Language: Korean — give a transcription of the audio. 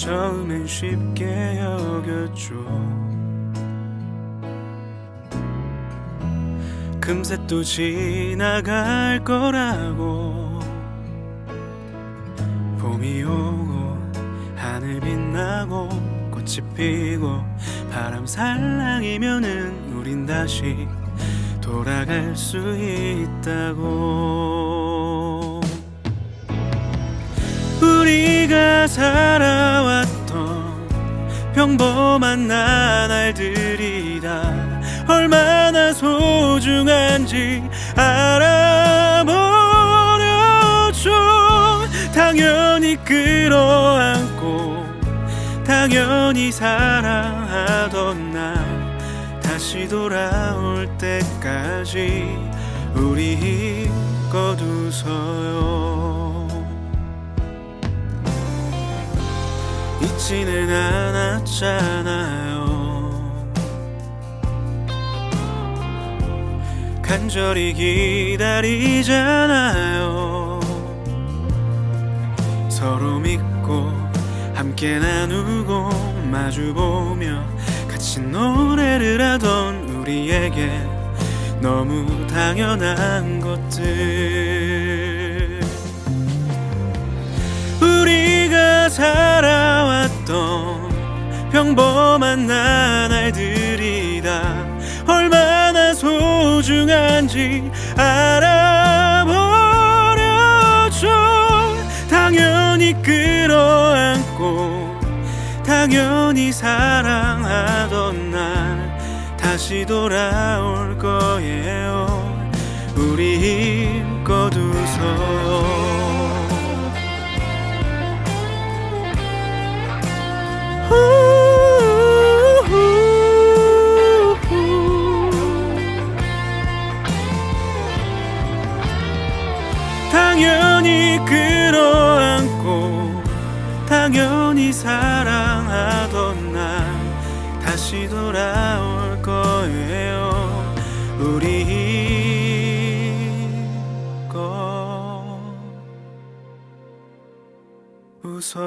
처음엔 쉽게 여겼죠. 금세 또 지나갈 거라고 봄이 오고 하늘 빛나고 꽃이 피고 바람 살랑이면은 우린 다시 돌아갈 수 있다고 우리가 살아왔던 평범한 나날들이다. 얼마나 소중한지 알아버렸죠 당연히 끌어안고 당연히 사랑하던 날 다시 돌아올 때까지 우리 힘껏 웃어요 잊지는 않았잖아요. 간절히 기다리잖아요. 서로 믿고 함께 나누고 마주보며 같이 노래를 하던 우리에게 너무 당연한 것들. 우리가 살아 왔던 평범한 나날들이 다. 얼마나 소중한지 알아버렸죠 당연히 끌어안고 당연히 사랑하던 날 다시 돌아올 거예요. 우리 힘껏 웃어 당연히 끌어안고 당연히 사랑하던 날 다시 돌아올 거예요. 우리 힘껏 웃어